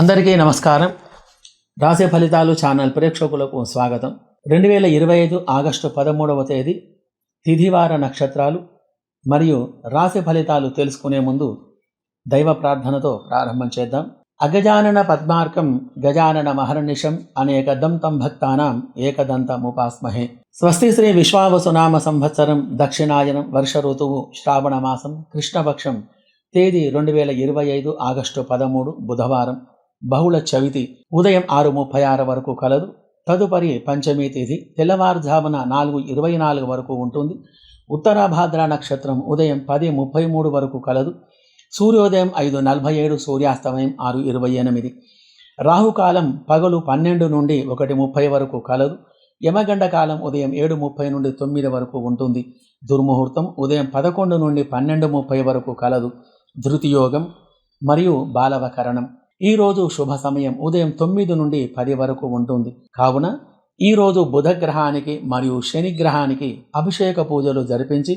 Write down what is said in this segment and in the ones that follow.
అందరికీ నమస్కారం. రాసే ఫలితాలు ఛానల్ ప్రేక్షకులకు స్వాగతం. రెండు వేల ఇరవై ఐదు ఆగస్టు పదమూడవ తేదీ తిథివార నక్షత్రాలు మరియు రాశి ఫలితాలు తెలుసుకునే ముందు దైవ ప్రార్థనతో ప్రారంభం చేద్దాం. అగజానన పద్మార్కం గజానన మహర్నిషం అనేక దంతం భక్తానాం ఏకదంతముపాస్మహే స్వస్తి శ్రీ విశ్వావసునామ సంవత్సరం దక్షిణాయనం వర్ష ఋతువు శ్రావణ మాసం కృష్ణపక్షం తేదీ రెండు వేల ఇరవై ఐదు ఆగస్టు పదమూడు బుధవారం. బహుళ చవితి ఉదయం ఆరు ముప్పై ఆరు వరకు కలదు. తదుపరి పంచమి తేదీ తెల్లవారుజామున నాలుగు ఇరవై నాలుగు వరకు ఉంటుంది. ఉత్తరాభాద్ర నక్షత్రం ఉదయం పది ముప్పై మూడు వరకు కలదు. సూర్యోదయం ఐదు నలభై ఏడు సూర్యాస్తమయం ఆరు ఇరవై ఎనిమిది. రాహుకాలం పగలు పన్నెండు నుండి ఒకటి ముప్పై వరకు కలదు. యమగండ కాలం ఉదయం ఏడు ముప్పై నుండి తొమ్మిది వరకు ఉంటుంది. దుర్ముహూర్తం ఉదయం పదకొండు నుండి పన్నెండు ముప్పై వరకు కలదు. ధృతియోగం మరియు బాలవకరణం. ఈరోజు శుభ సమయం ఉదయం తొమ్మిది నుండి పది వరకు ఉంటుంది. కావున ఈరోజు బుధగ్రహానికి మరియు శనిగ్రహానికి అభిషేక పూజలు జరిపించి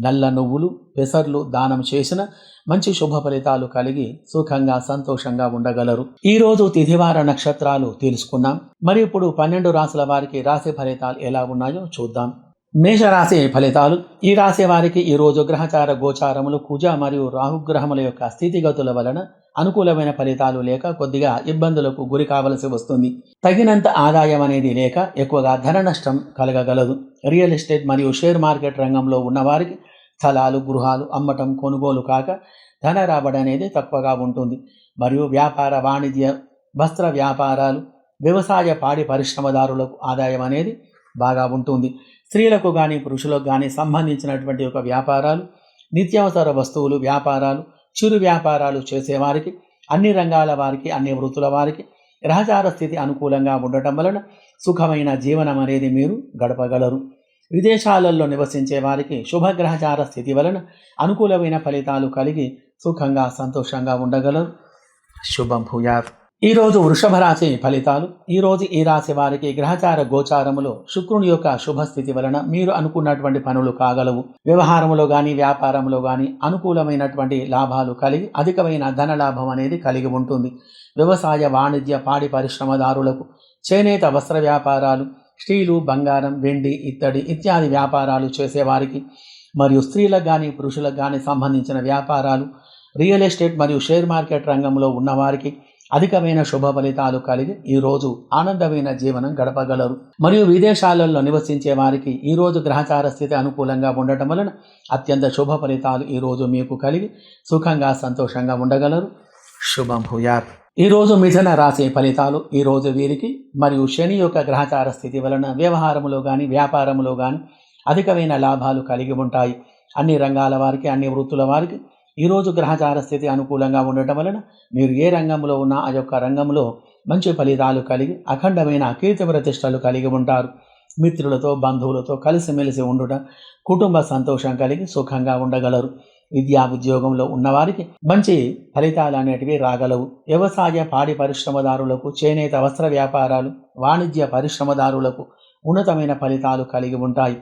నల్ల నువ్వులు పెసర్లు దానం చేసిన మంచి శుభ ఫలితాలు కలిగి సుఖంగా సంతోషంగా ఉండగలరు. ఈరోజు తిథివార నక్షత్రాలు తెలుసుకున్నాం మరి ఇప్పుడు పన్నెండు రాశుల వారికి రాశి ఫలితాలు ఎలా ఉన్నాయో చూద్దాం. మేషరాశి ఫలితాలు. ఈ రాశి వారికి ఈరోజు గ్రహచార గోచారములు కుజ మరియు రాహుగ్రహముల యొక్క స్థితిగతుల వలన అనుకూలమైన ఫలితాలు లేక కొద్దిగా ఇబ్బందులకు గురి కావలసి వస్తుంది. తగినంత ఆదాయం అనేది లేక ఎక్కువగా ధన నష్టం కలగగలదు. రియల్ ఎస్టేట్ మరియు షేర్ మార్కెట్ రంగంలో ఉన్నవారికి స్థలాలు గృహాలు అమ్మటం కొనుగోలు కాక ధన రాబడి అనేది తక్కువగా ఉంటుంది. మరియు వ్యాపార వాణిజ్య వస్త్ర వ్యాపారాలు వ్యవసాయ పాడి పరిశ్రమదారులకు ఆదాయం అనేది బాగా ఉంటుంది. స్త్రీలకు కానీ పురుషులకు కానీ సంబంధించినటువంటి ఒక వ్యాపారాలు నిత్యావసర వస్తువులు వ్యాపారాలు చిరు వ్యాపారాలు చేసేవారికి అన్ని రంగాల వారికి అన్ని వృత్తుల వారికి గ్రహచార స్థితి అనుకూలంగా ఉండటం వలన సుఖమైన జీవనం అనేది మీరు గడపగలరు. విదేశాలలో నివసించే వారికి శుభగ్రహచార స్థితి వలన అనుకూలమైన ఫలితాలు కలిగి సుఖంగా సంతోషంగా ఉండగలరు. శుభం భూయాత్. ఈరోజు వృషభ రాశి ఫలితాలు ఈరోజు ఈ రాశి వారికి గ్రహచార గోచారములో శుక్రుని యొక్క శుభస్థితి వలన మీరు అనుకున్నటువంటి పనులు కాగలవు. వ్యవహారములో కానీ వ్యాపారంలో కానీ అనుకూలమైనటువంటి లాభాలు కలిగి అధికమైన ధన లాభం అనేది కలిగి ఉంటుంది. వ్యవసాయ వాణిజ్య పాడి పరిశ్రమదారులకు చేనేత వస్త్ర వ్యాపారాలు స్టీలు బంగారం వెండి ఇత్తడి ఇత్యాది వ్యాపారాలు చేసేవారికి మరియు స్త్రీలకు కానీ పురుషులకు కానీ సంబంధించిన వ్యాపారాలు రియల్ ఎస్టేట్ మరియు షేర్ మార్కెట్ రంగంలో ఉన్నవారికి అధికమైన శుభ ఫలితాలు కలిగి ఈరోజు ఆనందమైన జీవనం గడపగలరు. మరియు విదేశాలలో నివసించే వారికి ఈరోజు గ్రహచార స్థితి అనుకూలంగా ఉండటం వలన అత్యంత శుభ ఫలితాలు ఈరోజు మీకు కలిగి సుఖంగా సంతోషంగా ఉండగలరు. శుభం భూయాత్ ఈరోజు మిథున రాశి ఫలితాలు ఈరోజు వీరికి మరియు శని యొక్క గ్రహచార స్థితి వలన వ్యవహారములో కానీ వ్యాపారములో కానీ అధికమైన లాభాలు కలిగి ఉంటాయి. అన్ని రంగాల వారికి అన్ని వృత్తుల వారికి ఈరోజు గ్రహచార స్థితి అనుకూలంగా ఉండటం వలన మీరు ఏ రంగంలో ఉన్నా ఆ యొక్క రంగంలో మంచి ఫలితాలు కలిగి అఖండమైన కీర్తి ప్రతిష్టలు కలిగి ఉంటారు. మిత్రులతో బంధువులతో కలిసిమెలిసి ఉండటం కుటుంబ సంతోషం కలిగి సుఖంగా ఉండగలరు. విద్యా ఉద్యోగంలో ఉన్నవారికి మంచి ఫలితాలు అనేటివి రాగలవు. వ్యవసాయ పాడి పరిశ్రమదారులకు చేనేత వస్త్ర వ్యాపారాలు వాణిజ్య పరిశ్రమదారులకు ఉన్నతమైన ఫలితాలు కలిగి ఉంటాయి.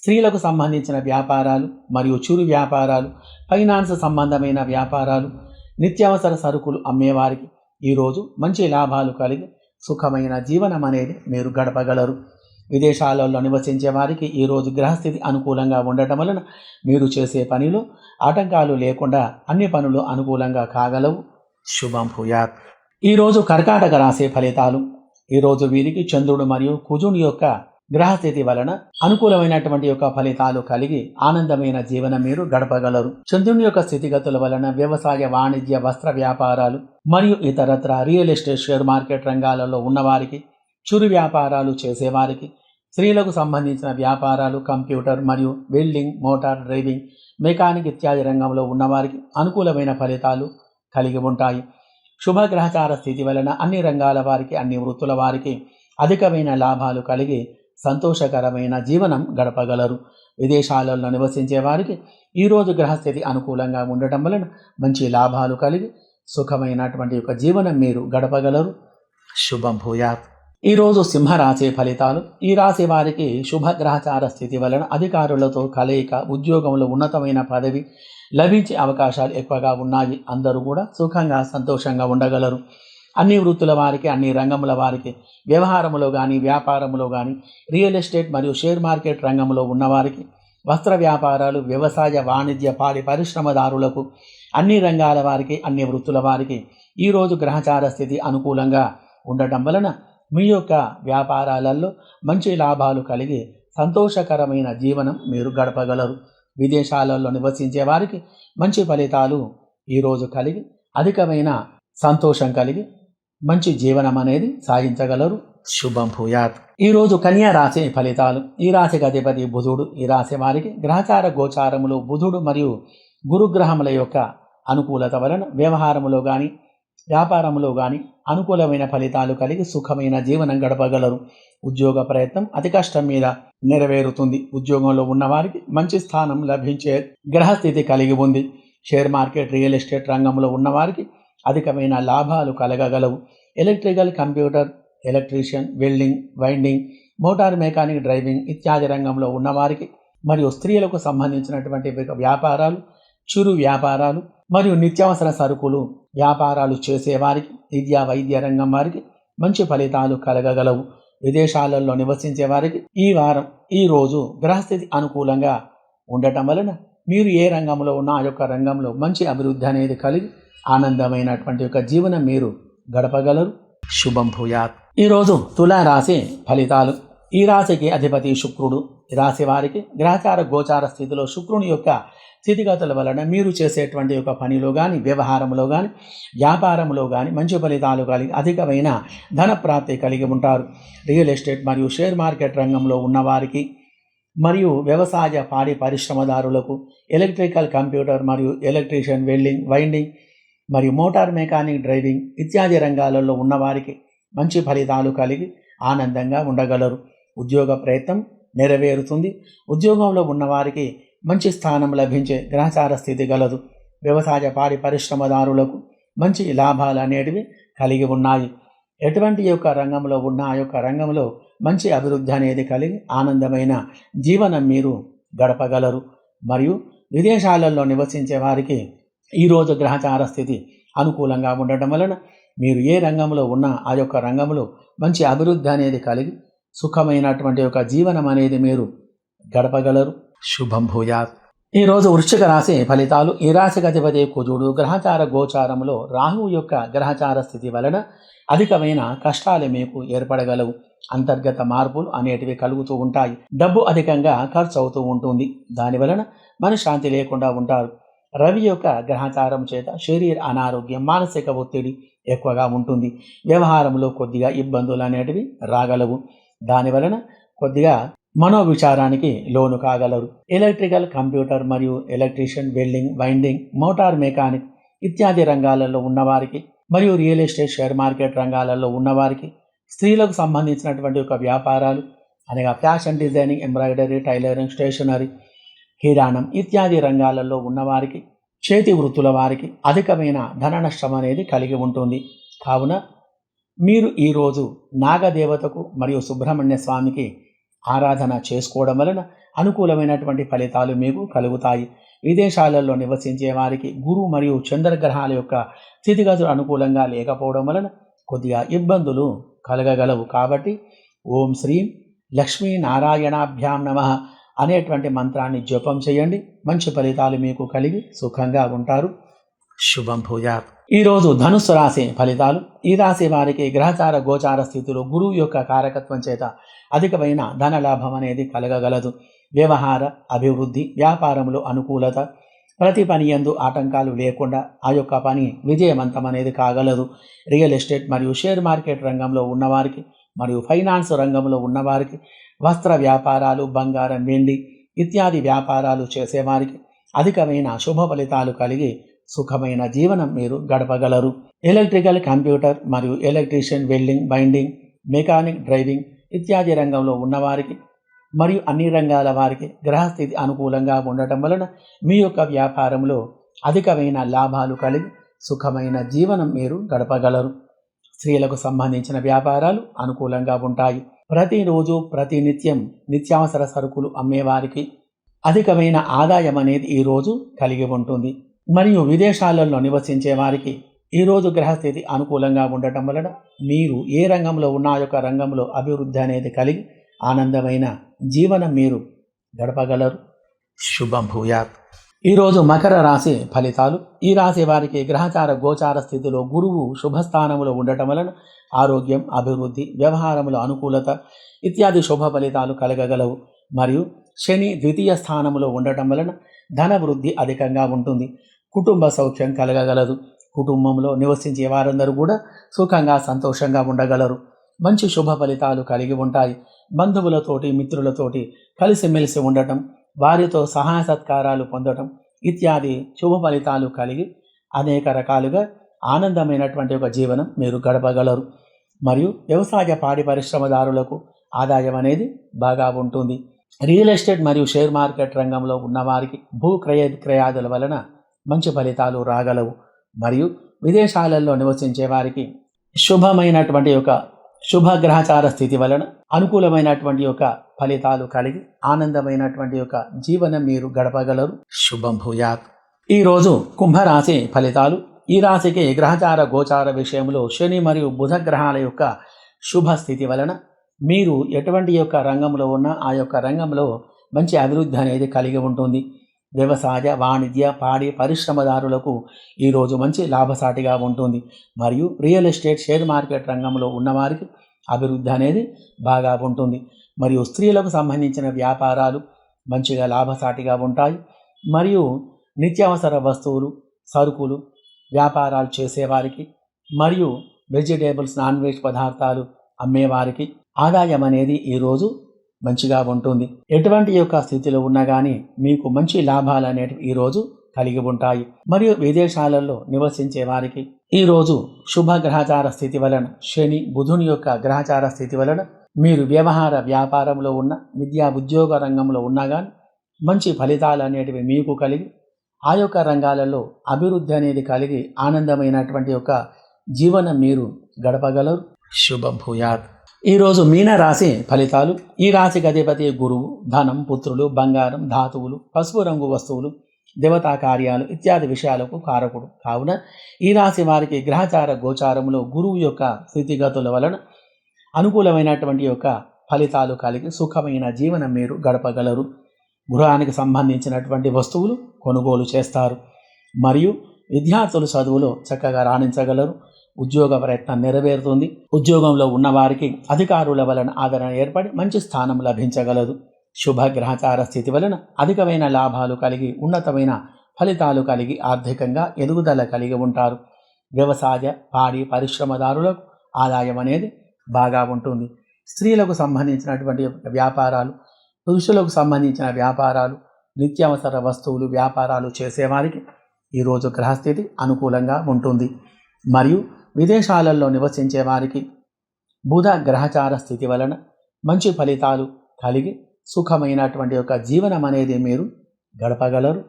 స్త్రీలకు సంబంధించిన వ్యాపారాలు మరియు చిరు వ్యాపారాలు ఫైనాన్స్ సంబంధమైన వ్యాపారాలు నిత్యావసర సరుకులు అమ్మేవారికి ఈరోజు మంచి లాభాలు కలిగి సుఖమైన జీవనం అనేది మీరు గడపగలరు. విదేశాలలో నివసించే వారికి ఈరోజు గ్రహస్థితి అనుకూలంగా ఉండటం వలన మీరు చేసే పనిలో ఆటంకాలు లేకుండా అన్ని పనులు అనుకూలంగా కాగలవు. శుభం భూయాత్. ఈరోజు కర్కాటక రాశి ఫలితాలు. ఈరోజు వీరికి చంద్రుడు మరియు కుజుని యొక్క గ్రహస్థితి వలన అనుకూలమైనటువంటి యొక్క ఫలితాలు కలిగి ఆనందమైన జీవనం మీరు గడపగలరు. చంద్రుని యొక్క స్థితిగతుల వలన వ్యవసాయ వాణిజ్య వస్త్ర వ్యాపారాలు మరియు ఇతరత్ర రియల్ ఎస్టేట్ షేర్ మార్కెట్ రంగాలలో ఉన్నవారికి చురు వ్యాపారాలు చేసేవారికి స్త్రీలకు సంబంధించిన వ్యాపారాలు కంప్యూటర్ మరియు వెల్డింగ్ మోటార్ డ్రైవింగ్ మెకానిక్ ఇత్యాది రంగంలో ఉన్నవారికి అనుకూలమైన ఫలితాలు కలిగి ఉంటాయి. శుభగ్రహచార స్థితి వలన అన్ని రంగాల వారికి అన్ని వృత్తుల వారికి అధికమైన లాభాలు కలిగి సంతోషకరమైన జీవనం గడపగలరు. విదేశాలలో నివసించే వారికి ఈరోజు గ్రహస్థితి అనుకూలంగా ఉండటం వలన మంచి లాభాలు కలిగి సుఖమైనటువంటి యొక్క జీవనం మీరు గడపగలరు. శుభం భూయాత్. ఈరోజు సింహరాశి ఫలితాలు. ఈ రాశి వారికి శుభ గ్రహచార స్థితి వలన అధికారులతో కలయిక ఉద్యోగంలో ఉన్నతమైన పదవి లభించే అవకాశాలు ఎక్కువగా ఉన్నాయి. అందరూ కూడా సుఖంగా సంతోషంగా ఉండగలరు. అన్ని వృత్తుల వారికి అన్ని రంగముల వారికి వ్యవహారములో కానీ వ్యాపారములో కానీ రియల్ ఎస్టేట్ మరియు షేర్ మార్కెట్ రంగంలో ఉన్నవారికి వస్త్ర వ్యాపారాలు వ్యవసాయ వాణిజ్య పాడి పరిశ్రమదారులకు అన్ని రంగాల వారికి అన్ని వృత్తుల వారికి ఈరోజు గ్రహచార స్థితి అనుకూలంగా ఉండటం వలన మీ యొక్క వ్యాపారాలలో మంచి లాభాలు కలిగి సంతోషకరమైన జీవనం మీరు గడపగలరు. విదేశాలలో నివసించే వారికి మంచి ఫలితాలు ఈరోజు కలిగి అధికమైన సంతోషం కలిగి మంచి జీవనం అనేది సాగించగలరు శుభం భూయాత్. ఈరోజు కన్యా రాశి ఫలితాలు. ఈ రాశికి అధిపతి బుధుడు. ఈ రాశి వారికి గ్రహచార గోచారములు బుధుడు మరియు గురుగ్రహముల యొక్క అనుకూలత వలన వ్యవహారములో కానీ వ్యాపారములో కానీ అనుకూలమైన ఫలితాలు కలిగి సుఖమైన జీవనం గడపగలరు. ఉద్యోగ ప్రయత్నం అతి కష్టం మీద నెరవేరుతుంది. ఉద్యోగంలో ఉన్నవారికి మంచి స్థానం లభించే గ్రహస్థితి కలిగి ఉంది. షేర్ మార్కెట్ రియల్ ఎస్టేట్ రంగంలో ఉన్నవారికి అధికమైన లాభాలు కలగగలవు. Electrical computer electrician welding winding motor mechanic driving ఇత్యాది రంగంలో ఉన్నవారికి మరియు స్త్రీలకు సంబంధించినటువంటి వ్యాపారాలు చురు వ్యాపారాలు మరియు నిత్యావసర సరుకులు వ్యాపారాలు చేసేవారికి విద్యా వైద్య రంగం వారికి మంచి ఫలితాలు కలగగలవు. విదేశాలలో నివసించే వారికి ఈ వారం ఈ రోజు గ్రహస్థితి అనుకూలంగా ఉండటం వలన మీరు ఏ రంగంలో ఉన్నా ఆ యొక్క రంగంలో మంచి అభివృద్ధి అనేది కలిగి ఆనందమైనటువంటి యొక్క జీవనం మీరు గడపగలరు. శుభం భూయాత్. ఈరోజు తులారాశి ఫలితాలు. ఈ రాశికి అధిపతి శుక్రుడు. ఈ రాశి వారికి గ్రహచార గోచార స్థితిలో శుక్రుని యొక్క స్థితిగతుల వలన మీరు చేసేటువంటి ఒక పనిలో కానీ వ్యవహారంలో కానీ వ్యాపారంలో కానీ మంచి ఫలితాలు కలిగి అధికమైన ధన ప్రాప్తి కలిగి ఉంటారు. రియల్ ఎస్టేట్ మరియు షేర్ మార్కెట్ రంగంలో ఉన్నవారికి మరియు వ్యవసాయ పాడి పరిశ్రమదారులకు ఎలక్ట్రికల్ కంప్యూటర్ మరియు ఎలక్ట్రీషియన్ వెల్డింగ్ వైండింగ్ మరియు మోటార్ మెకానిక్ డ్రైవింగ్ ఇత్యాది రంగాలలో ఉన్నవారికి మంచి ఫలితాలు కలిగి ఆనందంగా ఉండగలరు. ఉద్యోగ ప్రయత్నం నెరవేరుతుంది. ఉద్యోగంలో ఉన్నవారికి మంచి స్థానం లభించే గ్రహచార స్థితి గలదు. వ్యవసాయ పాడి పరిశ్రమదారులకు మంచి లాభాలు అనేటివి కలిగి ఉన్నాయి. ఎటువంటి యొక్క రంగంలో ఉన్న ఆ యొక్క రంగంలో మంచి అభివృద్ధి అనేది కలిగి ఆనందమైన జీవనం మీరు గడపగలరు. మరియు విదేశాలలో నివసించే వారికి ఈరోజు గ్రహచార స్థితి అనుకూలంగా ఉండటం వలన మీరు ఏ రంగంలో ఉన్నా ఆ యొక్క రంగంలో మంచి అభివృద్ధి అనేది కలిగి సుఖమైనటువంటి యొక్క జీవనం అనేది మీరు గడపగలరు. శుభం భూయాత్. ఈరోజు వృశ్చిక రాశి ఫలితాలు. ఈ రాశి గతిపతి కుజుడు గ్రహచార గోచారంలో రాహు యొక్క గ్రహచార స్థితి వలన అధికమైన కష్టాలు మీకు ఏర్పడగలవు. అంతర్గత మార్పులు అనేటివి కలుగుతూ ఉంటాయి. డబ్బు అధికంగా ఖర్చు అవుతూ ఉంటుంది. దాని వలన మనశ్శాంతి లేకుండా ఉంటారు. రవి యొక్క గ్రహచారం చేత శరీర అనారోగ్యం మానసిక ఒత్తిడి ఎక్కువగా ఉంటుంది. వ్యవహారంలో కొద్దిగా ఇబ్బందులు అనేటివి రాగలవు. దాని వలన కొద్దిగా మనోవిచారానికి లోను కాగలరు. ఎలక్ట్రికల్ కంప్యూటర్ మరియు electrician welding winding motor mechanic ఇత్యాది రంగాలలో ఉన్నవారికి మరియు రియల్ ఎస్టేట్ షేర్ మార్కెట్ రంగాలలో ఉన్నవారికి స్త్రీలకు సంబంధించినటువంటి ఒక వ్యాపారాలు అనగా fashion designing embroidery tailoring stationery కిరాణం ఇత్యాది రంగాలలో ఉన్నవారికి చేతి వృత్తుల వారికి అధికమైన ధన నష్టం అనేది కలిగి ఉంటుంది. కావున మీరు ఈరోజు నాగదేవతకు మరియు సుబ్రహ్మణ్య స్వామికి ఆరాధన చేసుకోవడం వలన అనుకూలమైనటువంటి ఫలితాలు మీకు కలుగుతాయి. విదేశాలలో నివసించే వారికి గురు మరియు చంద్రగ్రహాల యొక్క స్థితిగతులు అనుకూలంగా లేకపోవడం వలన కొద్దిగా ఇబ్బందులు కలగగలవు. కాబట్టి ఓం శ్రీం లక్ష్మీ నారాయణాభ్యాం నమ. అనేటువంటి మంత్రాన్ని జపం చేయండి. మంచి ఫలితాలు మీకు కలిగి సుఖంగా ఉంటారు. శుభం పూజ ఈరోజు ధనుస్సు రాశి ఫలితాలు. ఈ రాశి వారికి గ్రహచార గోచార స్థితిలో గురువు యొక్క కారకత్వం చేత అధికమైన ధన లాభం అనేది కలగగలదు. వ్యవహార అభివృద్ధి వ్యాపారంలో అనుకూలత ప్రతి పని ఎందు ఆటంకాలు లేకుండా ఆ యొక్క పని విజయవంతం అనేది కాగలదు. రియల్ ఎస్టేట్ మరియు షేర్ మార్కెట్ రంగంలో ఉన్నవారికి మరియు ఫైనాన్స్ రంగంలో ఉన్నవారికి వస్త్ర వ్యాపారాలు బంగారం వెండి ఇత్యాది వ్యాపారాలు చేసేవారికి అధికమైన శుభ ఫలితాలు కలిగి సుఖమైన జీవనం మీరు గడపగలరు. ఎలక్ట్రికల్ కంప్యూటర్ మరియు electrician welding binding mechanic driving ఇత్యాది రంగంలో ఉన్నవారికి మరియు అన్ని రంగాల వారికి గ్రహస్థితి అనుకూలంగా ఉండటం వలన మీ యొక్క వ్యాపారంలో అధికమైన లాభాలు కలిగి సుఖమైన జీవనం మీరు గడపగలరు. స్త్రీలకు సంబంధించిన వ్యాపారాలు అనుకూలంగా ఉంటాయి. ప్రతిరోజు ప్రతినిత్యం నిత్యావసర సరుకులు అమ్మేవారికి అధికమైన ఆదాయం అనేది ఈరోజు కలిగి ఉంటుంది. మరియు విదేశాలలో నివసించే వారికి ఈ రోజు గ్రహస్థితి అనుకూలంగా ఉండటం వలన మీరు ఏ రంగంలో ఉన్న యొక్క రంగంలో అభివృద్ధి అనేది కలిగి ఆనందమైన జీవనం మీరు గడపగలరు. శుభం భూయాత్. ఈరోజు మకర రాశి ఫలితాలు. ఈ రాశి వారికి గ్రహచార గోచార స్థితిలో గురువు శుభస్థానంలో ఉండటం వలన ఆరోగ్యం అభివృద్ధి వ్యవహారముల అనుకూలత ఇత్యాది శుభ ఫలితాలు కలగగలవు. మరియు శని ద్వితీయ స్థానంలో ఉండటం వలన ధన వృద్ధి అధికంగా ఉంటుంది. కుటుంబ సౌఖ్యం కలగగలదు. కుటుంబంలో నివసించే వారందరూ కూడా సుఖంగా సంతోషంగా ఉండగలరు. మంచి శుభ ఫలితాలు కలిగి ఉంటాయి. బంధువులతోటి మిత్రులతోటి కలిసిమెలిసి ఉండటం వారితో సహాయ సత్కారాలు పొందటం ఇత్యాది శుభ ఫలితాలు కలిగి అనేక రకాలుగా ఆనందమైనటువంటి ఒక జీవనం మీరు గడపగలరు. మరియు వ్యవసాయ పాడి పరిశ్రమదారులకు ఆదాయం అనేది బాగా ఉంటుంది. రియల్ ఎస్టేట్ మరియు షేర్ మార్కెట్ రంగంలో ఉన్నవారికి భూ క్రయ విక్రయాదుల వలన మంచి ఫలితాలు రాగలవు. మరియు విదేశాలలో నివసించే వారికి శుభమైనటువంటి ఒక శుభ గ్రహచార స్థితి వలన అనుకూలమైనటువంటి యొక్క ఫలితాలు కలిగి ఆనందమైనటువంటి యొక్క జీవనం మీరు గడపగలరు. శుభం భూయాత్. ఈరోజు కుంభరాశి ఫలితాలు ఈ రాశికి గ్రహచార గోచార విషయంలో శని మరియు బుధ గ్రహాల యొక్క శుభ స్థితి వలన మీరు ఎటువంటి యొక్క రంగంలో ఉన్నా ఆ యొక్క రంగంలో మంచి అభివృద్ధి అనేది కలిగి ఉంటుంది. వ్యవసాయ వాణిజ్య పాడి పరిశ్రమదారులకు ఈరోజు మంచి లాభసాటిగా ఉంటుంది. మరియు రియల్ ఎస్టేట్ షేర్ మార్కెట్ రంగంలో ఉన్నవారికి అభివృద్ధి అనేది బాగా ఉంటుంది. మరియు స్త్రీలకు సంబంధించిన వ్యాపారాలు మంచిగా లాభసాటిగా ఉంటాయి. మరియు నిత్యావసర వస్తువులు సరుకులు వ్యాపారాలు చేసేవారికి మరియు వెజిటేబుల్స్ నాన్ వెజ్ పదార్థాలు అమ్మేవారికి ఆదాయం అనేది ఈరోజు మంచిగా ఉంటుంది. ఎటువంటి యొక్క స్థితిలో ఉన్నా కానీ మీకు మంచి లాభాలు అనేటివి ఈరోజు కలిగి ఉంటాయి. మరియు విదేశాలలో నివసించే వారికి ఈరోజు శుభ గ్రహచార స్థితి వలన శని బుధుని యొక్క గ్రహచార స్థితి వలన మీరు వ్యవహార వ్యాపారంలో ఉన్న విద్యా ఉద్యోగ రంగంలో ఉన్నా కానీ మంచి ఫలితాలు అనేటివి మీకు కలిగి ఆ యొక్క రంగాలలో అభివృద్ధి అనేది కలిగి ఆనందమైనటువంటి యొక్క జీవనం మీరు గడపగలరు. శుభం భూయాత్ ఈరోజు మీన రాశి ఫలితాలు ఈ రాశికి అధిపతి గురువు ధనం పుత్రులు బంగారం ధాతువులు పసుపు రంగు వస్తువులు దేవతా కార్యాలు ఇత్యాది విషయాలకు కారకుడు. కావున ఈ రాశి వారికి గ్రహచార గోచారములో గురువు యొక్క స్థితిగతుల వలన అనుకూలమైనటువంటి యొక్క ఫలితాలు కలిగి సుఖమైన జీవనం మీరు గడపగలరు. గృహానికి సంబంధించినటువంటి వస్తువులు కొనుగోలు చేస్తారు. మరియు విద్యార్థులు చదువులో చక్కగా రాణించగలరు. ఉద్యోగ ప్రయత్నం నెరవేరుతుంది. ఉద్యోగంలో ఉన్నవారికి అధికారుల వలన ఆదరణ ఏర్పడి మంచి స్థానం లభించగలదు. శుభ గ్రహచార స్థితి వలన అధికమైన లాభాలు కలిగి ఉన్నతమైన ఫలితాలు కలిగి ఆర్థికంగా ఎదుగుదల కలిగి ఉంటారు. వ్యవసాయ పాడి పరిశ్రమదారులకు ఆదాయం అనేది బాగా ఉంటుంది. స్త్రీలకు సంబంధించినటువంటి వ్యాపారాలు పురుషులకు సంబంధించిన వ్యాపారాలు నిత్యావసర వస్తువులు వ్యాపారాలు చేసేవారికి ఈరోజు గ్రహస్థితి అనుకూలంగా ఉంటుంది. మరియు విదేశాలలో నివసించే వారికి బుధ గ్రహచార స్థితి వలన మంచి ఫలితాలు కలిగి సుఖమైనటువంటి యొక్క జీవనం అనేది మీరు గడపగలరు.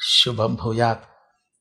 శుభం భూయాత్.